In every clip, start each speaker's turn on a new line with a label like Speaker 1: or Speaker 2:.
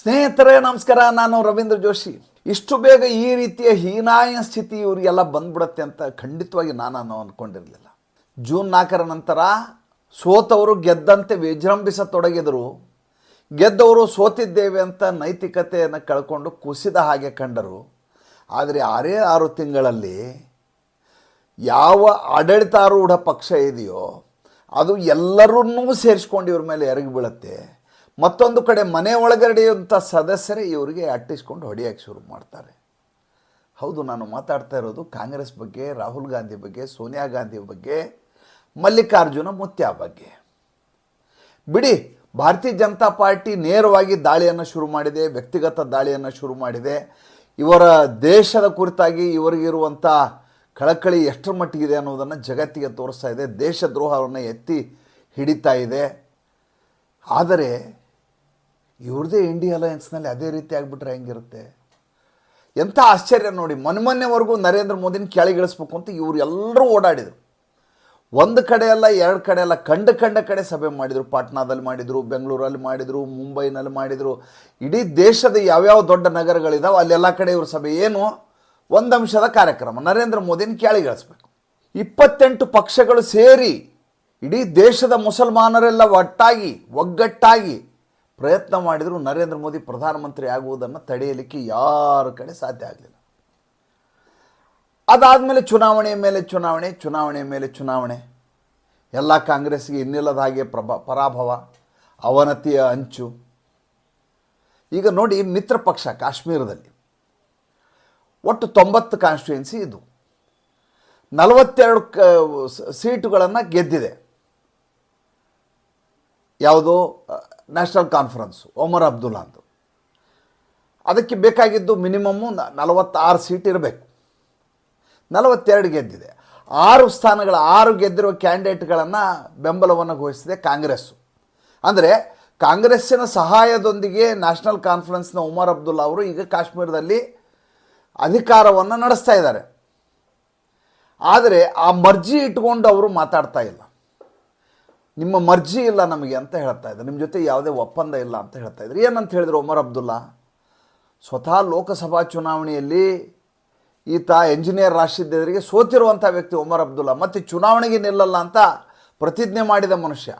Speaker 1: ಸ್ನೇಹಿತರೇ, ನಮಸ್ಕಾರ. ನಾನು ರವೀಂದ್ರ ಜೋಶಿ. ಇಷ್ಟು ಬೇಗ ಈ ರೀತಿಯ ಹೀನಾಯ ಸ್ಥಿತಿ ಇವರಿಗೆಲ್ಲ ಬಂದ್ಬಿಡತ್ತೆ ಅಂತ ಖಂಡಿತವಾಗಿ ನಾನು ಅಂದ್ಕೊಂಡಿರಲಿಲ್ಲ ಜೂನ್ ನಾಲ್ಕರ ನಂತರ ಸೋತವರು ಗೆದ್ದಂತೆ ವಿಜೃಂಭಿಸತೊಡಗಿದರು. ಗೆದ್ದವರು ಸೋತಿದ್ದೇವೆ ಅಂತ ನೈತಿಕತೆಯನ್ನು ಕಳ್ಕೊಂಡು ಕುಸಿದ ಹಾಗೆ ಕಂಡರು. ಆದರೆ ಆರೇ ಆರು ತಿಂಗಳಲ್ಲಿ ಯಾವ ಆಡಳಿತಾರೂಢ ಪಕ್ಷ ಇದೆಯೋ, ಅದು ಎಲ್ಲರನ್ನೂ ಸೇರಿಸ್ಕೊಂಡು ಇವ್ರ ಮೇಲೆ ಎರಗಿ ಬೀಳುತ್ತೆ. ಮತ್ತೊಂದು ಕಡೆ ಮನೆ ಒಳಗಡೆಯುವಂಥ ಸದಸ್ಯರೇ ಇವರಿಗೆ ಅಟ್ಟಿಸ್ಕೊಂಡು ಹೊಡೆಯೋಕ್ಕೆ ಶುರು ಮಾಡ್ತಾರೆ. ಹೌದು, ನಾನು ಮಾತಾಡ್ತಾ ಇರೋದು ಕಾಂಗ್ರೆಸ್ ಬಗ್ಗೆ, ರಾಹುಲ್ ಗಾಂಧಿ ಬಗ್ಗೆ, ಸೋನಿಯಾ ಗಾಂಧಿ ಬಗ್ಗೆ, ಮಲ್ಲಿಕಾರ್ಜುನ ಮುತ್ಯ ಬಗ್ಗೆ. ಬಿಡಿ, ಭಾರತೀಯ ಜನತಾ ಪಾರ್ಟಿ ನೇರವಾಗಿ ದಾಳಿಯನ್ನು ಶುರು ಮಾಡಿದೆ, ವ್ಯಕ್ತಿಗತ ದಾಳಿಯನ್ನು ಶುರು ಮಾಡಿದೆ. ಇವರ ದೇಶದ ಕುರಿತಾಗಿ ಇವರಿಗಿರುವಂಥ ಕಳಕಳಿ ಎಷ್ಟರ ಮಟ್ಟಿಗಿದೆ ಅನ್ನೋದನ್ನು ಜಗತ್ತಿಗೆ ತೋರಿಸ್ತಾ ಇದೆ, ದೇಶದ್ರೋಹವನ್ನು ಎತ್ತಿ ಹಿಡಿತಾ ಇದೆ. ಆದರೆ ಇವ್ರದೇ ಇಂಡಿಯಾ ಅಲಯನ್ಸ್ನಲ್ಲಿ ಅದೇ ರೀತಿ ಆಗಿಬಿಟ್ರೆ ಹೆಂಗಿರುತ್ತೆ? ಎಂಥ ಆಶ್ಚರ್ಯ ನೋಡಿ, ಮೊನ್ನೆ ಮೊನ್ನೆವರೆಗೂ ನರೇಂದ್ರ ಮೋದಿನ ಕೆಳಗಿಳಿಸ್ಬೇಕು ಅಂತ ಇವರು ಎಲ್ಲರೂ ಓಡಾಡಿದರು. ಒಂದು ಕಡೆ ಅಲ್ಲ, ಎರಡು ಕಡೆ ಅಲ್ಲ, ಕಂಡ ಕಂಡ ಕಡೆ ಸಭೆ ಮಾಡಿದರು. ಪಾಟ್ನಾದಲ್ಲಿ ಮಾಡಿದರು, ಬೆಂಗಳೂರಲ್ಲಿ ಮಾಡಿದರು, ಮುಂಬೈನಲ್ಲಿ ಮಾಡಿದರು. ಇಡೀ ದೇಶದ ಯಾವ್ಯಾವ ದೊಡ್ಡ ನಗರಗಳಿದಾವೆ, ಅಲ್ಲೆಲ್ಲ ಕಡೆ ಇವ್ರ ಸಭೆ ಏನು? ಒಂದು ಅಂಶದ ಕಾರ್ಯಕ್ರಮ. ನರೇಂದ್ರ ಮೋದಿನ ಕೆಳಗಿಳಿಸ್ಬೇಕು ಇಪ್ಪತ್ತೆಂಟು ಪಕ್ಷಗಳು ಸೇರಿ ಇಡೀ ದೇಶದ ಮುಸಲ್ಮಾನರೆಲ್ಲ ಒಟ್ಟಾಗಿ, ಒಗ್ಗಟ್ಟಾಗಿ ಪ್ರಯತ್ನ ಮಾಡಿದರೂ ನರೇಂದ್ರ ಮೋದಿ ಪ್ರಧಾನಮಂತ್ರಿ ಆಗುವುದನ್ನು ತಡೆಯಲಿಕ್ಕೆ ಯಾರ ಕಡೆ ಸಾಧ್ಯ ಆಗಲಿಲ್ಲ. ಅದಾದಮೇಲೆ ಚುನಾವಣೆಯ ಮೇಲೆ ಚುನಾವಣೆ, ಚುನಾವಣೆಯ ಮೇಲೆ ಚುನಾವಣೆ. ಎಲ್ಲ ಕಾಂಗ್ರೆಸ್ಗೆ ಇನ್ನಿಲ್ಲದ ಹಾಗೆ ಪ್ರಭಾ, ಪರಾಭವ, ಅವನತಿಯ ಅಂಚು. ಈಗ ನೋಡಿ ಮಿತ್ರ ಪಕ್ಷ ಕಾಶ್ಮೀರದಲ್ಲಿ. ಒಟ್ಟು ತೊಂಬತ್ತು ಕಾನ್ಸ್ಟಿಟ್ಯೂನ್ಸಿ ಇದು. ನಲವತ್ತೆರಡು ಕ ಸೀಟುಗಳನ್ನು ಗೆದ್ದಿದೆ. ಯಾವುದು ನ್ಯಾಷನಲ್ ಕಾನ್ಫರೆನ್ಸು, ಒಮರ್ ಅಬ್ದುಲ್ಲಾ ಅಂದು ಅದಕ್ಕೆ ಬೇಕಾಗಿದ್ದು ಮಿನಿಮಮ್ಮು ನಲವತ್ತಾರು ಸೀಟ್ ಇರಬೇಕು. ನಲವತ್ತೆರಡು ಗೆದ್ದಿದೆ. ಆರು ಸ್ಥಾನಗಳ, ಆರು ಗೆದ್ದಿರುವ ಕ್ಯಾಂಡಿಡೇಟ್ಗಳನ್ನು ಬೆಂಬಲವನ್ನು ಘೋಷಿಸಿದೆ ಕಾಂಗ್ರೆಸ್ಸು. ಅಂದರೆ ಕಾಂಗ್ರೆಸ್ಸಿನ ಸಹಾಯದೊಂದಿಗೆ ನ್ಯಾಷನಲ್ ಕಾನ್ಫರೆನ್ಸ್ನ ಉಮರ್ ಅಬ್ದುಲ್ಲಾ ಅವರು ಈಗ ಕಾಶ್ಮೀರದಲ್ಲಿ ಅಧಿಕಾರವನ್ನು ನಡೆಸ್ತಾ ಇದ್ದಾರೆ. ಆದರೆ ಆ ಮರ್ಜಿ ಇಟ್ಕೊಂಡು ಅವರು ಮಾತಾಡ್ತಾ ಇಲ್ಲ. ನಿಮ್ಮ ಮರ್ಜಿ ಇಲ್ಲ ನಮಗೆ ಅಂತ ಹೇಳ್ತಾ ಇದ್ದಾರೆ. ನಿಮ್ಮ ಜೊತೆ ಯಾವುದೇ ಒಪ್ಪಂದ ಇಲ್ಲ ಅಂತ ಹೇಳ್ತಾ ಇದ್ರು ಏನಂತ ಹೇಳಿದ್ರು ಒಮರ್ ಅಬ್ದುಲ್ಲಾ? ಸ್ವತಃ ಲೋಕಸಭಾ ಚುನಾವಣೆಯಲ್ಲಿ ಈತ ಎಂಜಿನಿಯರ್ ರಾಶಿದ್ ಎದುರಿಗೆ ಸೋತಿರುವಂಥ ವ್ಯಕ್ತಿ ಒಮರ್ ಅಬ್ದುಲ್ಲಾ. ಮತ್ತು ಚುನಾವಣೆಗೆ ನಿಲ್ಲಲ್ಲ ಅಂತ ಪ್ರತಿಜ್ಞೆ ಮಾಡಿದ ಮನುಷ್ಯ.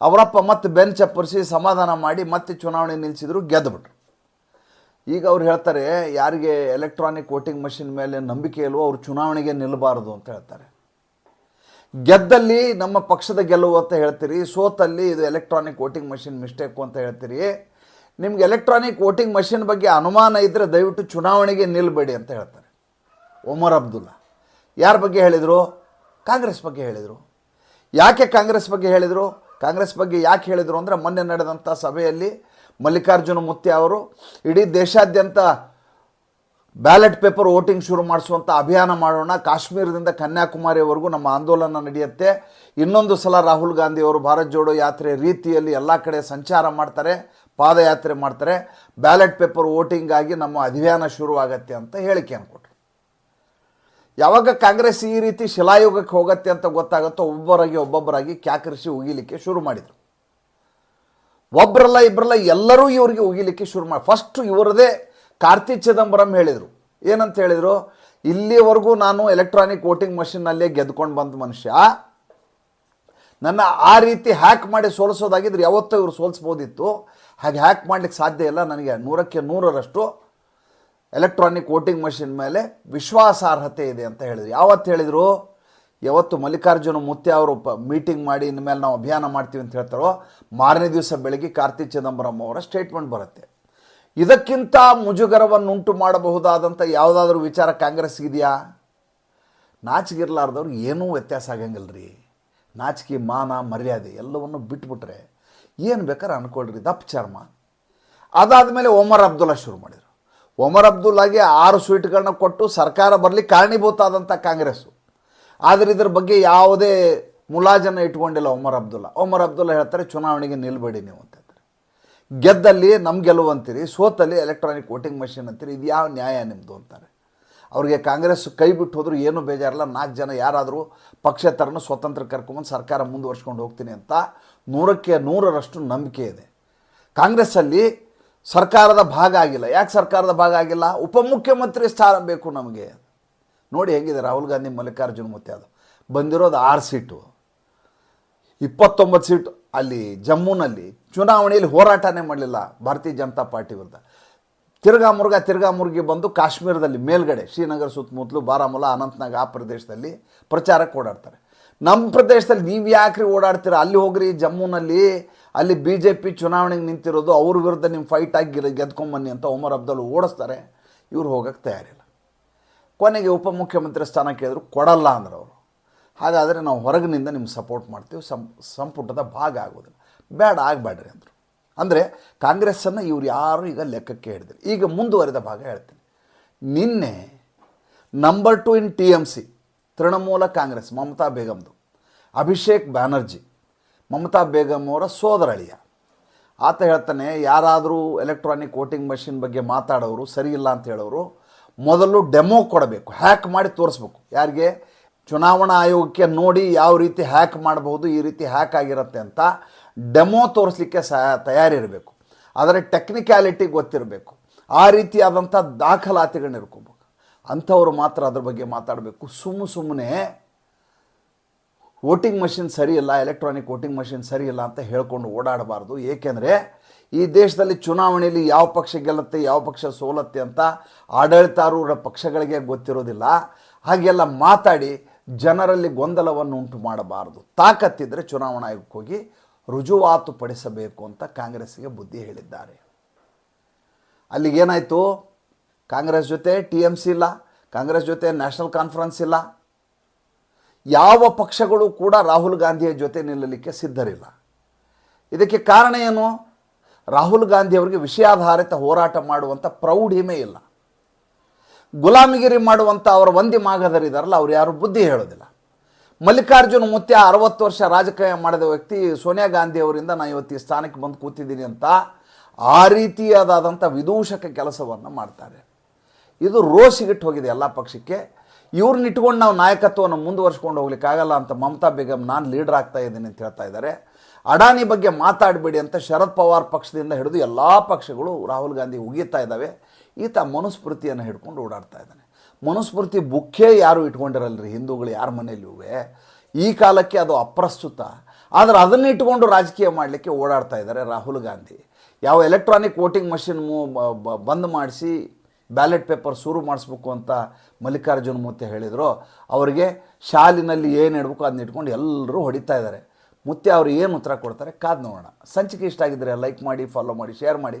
Speaker 1: ಅವರಪ್ಪ ಮತ್ತೆ ಬೆನ್ ಚಪ್ಪರಿಸಿ ಸಮಾಧಾನ ಮಾಡಿ ಮತ್ತೆ ಚುನಾವಣೆ ನಿಲ್ಲಿಸಿದ್ರು ಗೆದ್ದುಬಿಟ್ರು ಈಗ ಅವ್ರು ಹೇಳ್ತಾರೆ, ಯಾರಿಗೆ ಎಲೆಕ್ಟ್ರಾನಿಕ್ ವೋಟಿಂಗ್ ಮಷಿನ್ ಮೇಲೆ ನಂಬಿಕೆ ಇಲ್ವೋ ಅವ್ರು ಚುನಾವಣೆಗೆ ನಿಲ್ಲಬಾರದು ಅಂತ ಹೇಳ್ತಾರೆ. ಗೆದ್ದಲ್ಲಿ ನಮ್ಮ ಪಕ್ಷದ ಗೆಲುವು ಅಂತ ಹೇಳ್ತೀರಿ, ಸೋತಲ್ಲಿ ಇದು ಎಲೆಕ್ಟ್ರಾನಿಕ್ ವೋಟಿಂಗ್ ಮಷಿನ್ ಮಿಸ್ಟೇಕು ಅಂತ ಹೇಳ್ತೀರಿ. ನಿಮ್ಗೆ ಎಲೆಕ್ಟ್ರಾನಿಕ್ ವೋಟಿಂಗ್ ಮಷಿನ್ ಬಗ್ಗೆ ಅನುಮಾನ ಇದ್ದರೆ ದಯವಿಟ್ಟು ಚುನಾವಣೆಗೆ ನಿಲ್ಲಬೇಡಿ ಅಂತ ಹೇಳ್ತಾರೆ. ಒಮರ್ ಅಬ್ದುಲ್ಲಾ. ಯಾರ ಬಗ್ಗೆ ಹೇಳಿದರು? ಕಾಂಗ್ರೆಸ್ ಬಗ್ಗೆ ಹೇಳಿದರು. ಯಾಕೆ ಕಾಂಗ್ರೆಸ್ ಬಗ್ಗೆ ಹೇಳಿದರು? ಕಾಂಗ್ರೆಸ್ ಬಗ್ಗೆ ಯಾಕೆ ಹೇಳಿದರು ಅಂದರೆ ಮೊನ್ನೆ ನಡೆದಂಥ ಸಭೆಯಲ್ಲಿ ಮಲ್ಲಿಕಾರ್ಜುನ ಮುತ್ಯ ಅವರು ಇಡೀ ದೇಶಾದ್ಯಂತ ಬ್ಯಾಲೆಟ್ ಪೇಪರ್ ವೋಟಿಂಗ್ ಶುರು ಮಾಡಿಸುವಂಥ ಅಭಿಯಾನ ಮಾಡೋಣ. ಕಾಶ್ಮೀರದಿಂದ ಕನ್ಯಾಕುಮಾರಿವರೆಗೂ ನಮ್ಮ ಆಂದೋಲನ ನಡೆಯುತ್ತೆ. ಇನ್ನೊಂದು ಸಲ ರಾಹುಲ್ ಗಾಂಧಿ ಅವರು ಭಾರತ್ ಜೋಡೋ ಯಾತ್ರೆ ರೀತಿಯಲ್ಲಿ ಎಲ್ಲ ಕಡೆ ಸಂಚಾರ ಮಾಡ್ತಾರೆ, ಪಾದಯಾತ್ರೆ ಮಾಡ್ತಾರೆ. ಬ್ಯಾಲೆಟ್ ಪೇಪರ್ ವೋಟಿಂಗಾಗಿ ನಮ್ಮ ಅಭಿಯಾನ ಶುರುವಾಗತ್ತೆ ಅಂತ ಹೇಳಿಕೆ ಕೊಟ್ಟರು ಯಾವಾಗ ಕಾಂಗ್ರೆಸ್ ಈ ರೀತಿ ಶಿಲಾಯುಗಕ್ಕೆ ಹೋಗುತ್ತೆ ಅಂತ ಗೊತ್ತಾಗುತ್ತೋ ಒಬ್ಬರಾಗಿ ಒಬ್ಬೊಬ್ಬರಾಗಿ ಕ್ಯಾಕರಿಸಿ ಉಗಿಲಿಕ್ಕೆ ಶುರು ಮಾಡಿದರು. ಒಬ್ಬರಲ್ಲ ಇಬ್ಬರಲ್ಲ ಎಲ್ಲರೂ ಇವರಿಗೆ ಉಗಿಲಿಕ್ಕೆ ಶುರು ಮಾಡಿ ಫಸ್ಟ್ ಇವರದೇ ಕಾರ್ತಿ ಚಿದಂಬರಂ ಹೇಳಿದರು. ಏನಂತ ಹೇಳಿದರು? ಇಲ್ಲಿವರೆಗೂ ನಾನು ಎಲೆಕ್ಟ್ರಾನಿಕ್ ವೋಟಿಂಗ್ ಮಷಿನ್ನಲ್ಲೇ ಗೆದ್ಕೊಂಡು ಬಂದ ಮನುಷ್ಯ. ನನ್ನ ಆ ರೀತಿ ಹ್ಯಾಕ್ ಮಾಡಿ ಸೋಲಿಸೋದಾಗಿದ್ರೆ ಯಾವತ್ತೂ ಇವರು ಸೋಲಿಸ್ಬೋದಿತ್ತು. ಹಾಗೆ ಹ್ಯಾಕ್ ಮಾಡಲಿಕ್ಕೆ ಸಾಧ್ಯ ಇಲ್ಲ ನನಗೆ. ನೂರಕ್ಕೆ ನೂರರಷ್ಟು ಎಲೆಕ್ಟ್ರಾನಿಕ್ ವೋಟಿಂಗ್ ಮಷಿನ್ ಮೇಲೆ ವಿಶ್ವಾಸಾರ್ಹತೆ ಇದೆ ಅಂತ ಹೇಳಿದರು. ಯಾವತ್ತು ಹೇಳಿದರು? ಯಾವತ್ತು ಮಲ್ಲಿಕಾರ್ಜುನ ಮುತ್ಯ ಅವರು ಪ ಮೀಟಿಂಗ್ ಮಾಡಿ ಇನ್ಮೇಲೆ ನಾವು ಅಭಿಯಾನ ಮಾಡ್ತೀವಿ ಅಂತ ಹೇಳ್ತಾರೋ ಮಾರನೇ ದಿವಸ ಬೆಳಗ್ಗೆ ಕಾರ್ತಿ ಚಿದಂಬರಂ ಅವರ ಸ್ಟೇಟ್ಮೆಂಟ್ ಬರುತ್ತೆ. ಇದಕ್ಕಿಂತ ಮುಜುಗರವನ್ನುಂಟು ಮಾಡಬಹುದಾದಂಥ ಯಾವುದಾದ್ರೂ ವಿಚಾರ ಕಾಂಗ್ರೆಸ್ ಇದೆಯಾ? ನಾಚಿಗಿರ್ಲಾರ್ದವ್ರು ಏನೂ ವ್ಯತ್ಯಾಸ ಆಗಂಗಿಲ್ಲ ರೀ ನಾಚಿಕೆ, ಮಾನ, ಮರ್ಯಾದೆ ಎಲ್ಲವನ್ನು ಬಿಟ್ಬಿಟ್ರೆ ಏನು ಬೇಕಾದ್ರೆ ಅನ್ಕೊಳ್ರಿ. ದಪ್ಪ ಚರ್ಮ. ಅದಾದ ಮೇಲೆ ಒಮರ್ ಅಬ್ದುಲ್ಲಾ ಶುರು ಮಾಡಿದರು. ಒಮರ್ ಅಬ್ದುಲ್ಲಾಗೆ ಆರು ಸ್ವೀಟ್ಗಳನ್ನ ಕೊಟ್ಟು ಸರ್ಕಾರ ಬರಲಿ ಕಾರಣೀಭೂತ ಆದಂಥ ಕಾಂಗ್ರೆಸ್ಸು. ಆದರೆ ಇದ್ರ ಬಗ್ಗೆ ಯಾವುದೇ ಮುಲಾಜನ್ನು ಇಟ್ಕೊಂಡಿಲ್ಲ ಒಮರ್ ಅಬ್ದುಲ್ಲಾ. ಒಮರ್ ಅಬ್ದುಲ್ಲಾ ಹೇಳ್ತಾರೆ, ಚುನಾವಣೆಗೆ ನಿಲ್ಬೇಡಿ ನೀವು ಗೆದ್ದಲ್ಲಿ ನಮ್ಮ ಗೆಲುವು ಸೋತಲ್ಲಿ ಎಲೆಕ್ಟ್ರಾನಿಕ್ ವೋಟಿಂಗ್ ಮಷಿನ್ ಅಂತೀರಿ, ಇದು ಯಾವ ನ್ಯಾಯ ನಿಮ್ಮದು ಅಂತಾರೆ. ಅವರಿಗೆ ಕಾಂಗ್ರೆಸ್ ಕೈ ಬಿಟ್ಟು ಹೋದರೂ ಏನೂ ಬೇಜಾರಿಲ್ಲ, ನಾಲ್ಕು ಜನ ಯಾರಾದರೂ ಪಕ್ಷೇತರನ್ನು ಸ್ವತಂತ್ರ ಕರ್ಕೊಂಬಂದು ಸರ್ಕಾರ ಮುಂದುವರ್ಸ್ಕೊಂಡು ಹೋಗ್ತೀನಿ ಅಂತ ನೂರಕ್ಕೆ ನೂರರಷ್ಟು ನಂಬಿಕೆ ಇದೆ. ಕಾಂಗ್ರೆಸ್ಸಲ್ಲಿ ಸರ್ಕಾರದ ಭಾಗ ಆಗಿಲ್ಲ. ಯಾಕೆ ಸರ್ಕಾರದ ಭಾಗ ಆಗಿಲ್ಲ? ಉಪಮುಖ್ಯಮಂತ್ರಿ ಸ್ಥಾನ ಬೇಕು ನಮಗೆ. ನೋಡಿ ಹೆಂಗಿದೆ ರಾಹುಲ್ ಗಾಂಧಿ, ಮಲ್ಲಿಕಾರ್ಜುನ್ ಅದು ಬಂದಿರೋದು ಆರು ಸೀಟು. ಇಪ್ಪತ್ತೊಂಬತ್ತು ಸೀಟು. ಅಲ್ಲಿ ಜಮ್ಮುನಲ್ಲಿ ಚುನಾವಣೆಯಲ್ಲಿ ಹೋರಾಟನೇ ಮಾಡಲಿಲ್ಲ ಭಾರತೀಯ ಜನತಾ ಪಾರ್ಟಿ ವಿರುದ್ಧ. ತಿರ್ಗಾ ಮುರುಗ, ತಿರ್ಗಾ ಮುರುಗಿ ಬಂದು ಕಾಶ್ಮೀರದಲ್ಲಿ ಮೇಲ್ಗಡೆ, ಶ್ರೀನಗರ ಸುತ್ತಮುತ್ತಲು ಬಾರಾಮುಲ್ಲಾ ಅನಂತನಾಗ್ ಆ ಪ್ರದೇಶದಲ್ಲಿ ಪ್ರಚಾರಕ್ಕೆ ಓಡಾಡ್ತಾರೆ. ನಮ್ಮ ಪ್ರದೇಶದಲ್ಲಿ ನೀವು ಯಾಕ್ರಿ ಓಡಾಡ್ತೀರ? ಅಲ್ಲಿ ಹೋಗ್ರಿ, ಜಮ್ಮುನಲ್ಲಿ ಅಲ್ಲಿ ಬಿ ಜೆ ಪಿ ಚುನಾವಣೆಗೆ ನಿಂತಿರೋದು, ಅವ್ರ ವಿರುದ್ಧ ನಿಮ್ಮ ಫೈಟ್ ಆಗಿ ಗೆದ್ಕೊಂಬನ್ನಿ ಅಂತ ಒಮರ್ ಅಬ್ದಲ್ ಓಡಿಸ್ತಾರೆ. ಇವ್ರು ಹೋಗಕ್ಕೆ ತಯಾರಿಲ್ಲ. ಕೊನೆಗೆ ಉಪಮುಖ್ಯಮಂತ್ರಿ ಸ್ಥಾನ ಕೇಳಿದ್ರು, ಕೊಡಲ್ಲ ಅಂದ್ರೆ ಹಾಗಾದರೆ ನಾವು ಹೊರಗಿನಿಂದ ನಿಮ್ಗೆ ಸಪೋರ್ಟ್ ಮಾಡ್ತೀವಿ ಸಂಪುಟದ ಭಾಗ ಆಗೋದಿಲ್ಲ. ಬೇಡ, ಆಗಬೇಡ್ರಿ ಅಂದರು. ಅಂದರೆ ಕಾಂಗ್ರೆಸ್ಸನ್ನು ಇವ್ರು ಯಾರು ಈಗ ಲೆಕ್ಕಕ್ಕೆ ಹಿಡಿದ್ರು ಈಗ ಮುಂದುವರೆದ ಭಾಗ ಹೇಳ್ತೀನಿ. ನಿನ್ನೆ number two in T M C Trinamool Congress, Mamata ಬೇಗಮ್ದು, Abhishek Banerjee, Mamata Begum ಅವರ ಸೋದರಳಿಯ. ಆತ ಹೇಳ್ತಾನೆ, ಯಾರಾದರೂ ಎಲೆಕ್ಟ್ರಾನಿಕ್ ವೋಟಿಂಗ್ ಮಷಿನ್ ಬಗ್ಗೆ ಮಾತಾಡೋರು, ಸರಿ ಇಲ್ಲ ಅಂತ ಹೇಳೋರು, ಮೊದಲು ಡೆಮೋ ಕೊಡಬೇಕು ಹ್ಯಾಕ್ ಮಾಡಿ ತೋರಿಸ್ಬೇಕು. ಯಾರಿಗೆ? ಚುನಾವಣಾ ಆಯೋಗಕ್ಕೆ ನೋಡಿ ಯಾವ ರೀತಿ ಹ್ಯಾಕ್ ಮಾಡಬಹುದು ಈ ರೀತಿ ಹ್ಯಾಕ್ ಆಗಿರುತ್ತೆ ಅಂತ ಡೆಮೋ ತೋರಿಸಲಿಕ್ಕೆ ಸ ತಯಾರಿರಬೇಕು. ಆದರೆ ಟೆಕ್ನಿಕ್ಯಾಲಿಟಿ ಗೊತ್ತಿರಬೇಕು. ಆ ರೀತಿಯಾದಂಥ ದಾಖಲಾತಿಗಳನ್ನ ಇರ್ಕೋಬೇಕು ಅಂಥವ್ರು ಮಾತ್ರ ಅದ್ರ ಬಗ್ಗೆ ಮಾತಾಡಬೇಕು. ಸುಮ್ಮ ಸುಮ್ಮನೆ ವೋಟಿಂಗ್ ಮಷಿನ್ ಸರಿಯಿಲ್ಲ ಎಲೆಕ್ಟ್ರಾನಿಕ್ ವೋಟಿಂಗ್ ಮಷಿನ್ ಸರಿಯಿಲ್ಲ ಅಂತ ಹೇಳ್ಕೊಂಡು ಓಡಾಡಬಾರ್ದು. ಏಕೆಂದರೆ ಈ ದೇಶದಲ್ಲಿ ಚುನಾವಣೆಯಲ್ಲಿ ಯಾವ ಪಕ್ಷ ಗೆಲ್ಲುತ್ತೆ, ಯಾವ ಪಕ್ಷ ಸೋಲತ್ತೆ ಅಂತ ಆಡಳಿತಾರೂಢ ಪಕ್ಷಗಳಿಗೆ ಗೊತ್ತಿರೋದಿಲ್ಲ. ಹಾಗೆಲ್ಲ ಮಾತಾಡಿ ಜನರಲ್ಲಿ ಗೊಂದಲವನ್ನು ಉಂಟು ಮಾಡಬಾರದು. ತಾಕತ್ತಿದ್ದರೆ ಚುನಾವಣಾ ಆಯೋಗಕ್ಕೆ ಹೋಗಿ ರುಜುವಾತು ಪಡಿಸಬೇಕು ಅಂತ ಕಾಂಗ್ರೆಸ್ಗೆ ಬುದ್ಧಿ ಹೇಳಿದ್ದಾರೆ. ಅಲ್ಲಿಗೇನಾಯಿತು ಕಾಂಗ್ರೆಸ್ ಜೊತೆ ಟಿ ಎಂ ಸಿ ಇಲ್ಲ, ಕಾಂಗ್ರೆಸ್ ಜೊತೆ ನ್ಯಾಷನಲ್ ಕಾನ್ಫರೆನ್ಸ್ ಇಲ್ಲ. ಯಾವ ಪಕ್ಷಗಳು ಕೂಡ ರಾಹುಲ್ ಗಾಂಧಿಯ ಜೊತೆ ನಿಲ್ಲಲಿಕ್ಕೆ ಸಿದ್ಧರಿಲ್ಲ. ಇದಕ್ಕೆ ಕಾರಣ ಏನು? ರಾಹುಲ್ ಗಾಂಧಿ ಅವರಿಗೆ ವಿಷಯಾಧಾರಿತ ಹೋರಾಟ ಮಾಡುವಂಥ ಪ್ರೌಢಿಮೆ ಇಲ್ಲ. ಗುಲಾಮಿಗಿರಿ ಮಾಡುವಂಥ ಅವರ ಒಂದಿ ಮಾಗದರಿದಾರಲ್ಲ ಅವ್ರು ಯಾರು ಬುದ್ಧಿ ಹೇಳೋದಿಲ್ಲ. ಮಲ್ಲಿಕಾರ್ಜುನ ಮುತ್ಯ ಅರವತ್ತು ವರ್ಷ ರಾಜಕೀಯ ಮಾಡಿದ ವ್ಯಕ್ತಿ ಸೋನಿಯಾ ಗಾಂಧಿ ಅವರಿಂದ ನಾನು ಇವತ್ತು ಈ ಸ್ಥಾನಕ್ಕೆ ಬಂದು ಕೂತಿದ್ದೀನಿ ಅಂತ ಆ ರೀತಿಯಾದಂಥ ವಿದೂಷಕ ಕೆಲಸವನ್ನು ಮಾಡ್ತಾರೆ. ಇದು ರೋಸಿಗಿಟ್ಟು ಹೋಗಿದೆ ಎಲ್ಲ ಪಕ್ಷಕ್ಕೆ. ಇವ್ರನ್ನ ಇಟ್ಕೊಂಡು ನಾವು ನಾಯಕತ್ವವನ್ನು ಮುಂದುವರ್ಸ್ಕೊಂಡು ಹೋಗ್ಲಿಕ್ಕಾಗಲ್ಲ ಅಂತ ಮಮತಾ ಬೇಗಮ್ ನಾನು ಲೀಡರ್ ಆಗ್ತಾ ಇದ್ದೀನಿ ಅಂತ ಹೇಳ್ತಾ ಇದ್ದಾರೆ. ಅಡಾನಿ ಬಗ್ಗೆ ಮಾತಾಡಬೇಡಿ ಅಂತ ಶರದ್ ಪವಾರ್ ಪಕ್ಷದಿಂದ ಹಿಡಿದು ಎಲ್ಲ ಪಕ್ಷಗಳು ರಾಹುಲ್ ಗಾಂಧಿ ಉಗಿತಾ ಇದ್ದಾವೆ. ಈತ ಮನುಸ್ಮೃತಿಯನ್ನು ಹಿಡ್ಕೊಂಡು ಓಡಾಡ್ತಾ ಇದ್ದಾನೆ. ಮನುಸ್ಮೃತಿ ಬುಕ್ಕೇ ಯಾರು ಇಟ್ಕೊಂಡಿರಲ್ರಿ? ಹಿಂದೂಗಳು ಯಾರ ಮನೇಲಿವೆ ಈ ಕಾಲಕ್ಕೆ ಅದು ಅಪ್ರಸ್ತುತ. ಆದರೆ ಅದನ್ನು ಇಟ್ಕೊಂಡು ರಾಜಕೀಯ ಮಾಡಲಿಕ್ಕೆ ಓಡಾಡ್ತಾ ಇದ್ದಾರೆ ರಾಹುಲ್ ಗಾಂಧಿ. ಯಾವ ಎಲೆಕ್ಟ್ರಾನಿಕ್ ವೋಟಿಂಗ್ ಮಷಿನ್ ಬಂದ್ ಮಾಡಿಸಿ ಬ್ಯಾಲೆಟ್ ಪೇಪರ್ ಶುರು ಮಾಡಿಸ್ಬೇಕು ಅಂತ ಮಲ್ಲಿಕಾರ್ಜುನ ಮುತ್ತೆ ಹೇಳಿದರು. ಅವರಿಗೆ ಶಾಲಿನಲ್ಲಿ ಏನು ಇಡಬೇಕು ಅದನ್ನ ಇಟ್ಕೊಂಡು ಎಲ್ಲರೂ ಹೊಡಿತಾ ಇದ್ದಾರೆ. ಮುತ್ತೆ ಅವರು ಏನು ಉತ್ತರ ಕೊಡ್ತಾರೆ? ಕಾದು ನೋಡೋಣ. ಸಂಚಿಕೆ ಇಷ್ಟ ಆಗಿದ್ದರೆ ಲೈಕ್ ಮಾಡಿ ಫಾಲೋ ಮಾಡಿ ಶೇರ್ ಮಾಡಿ.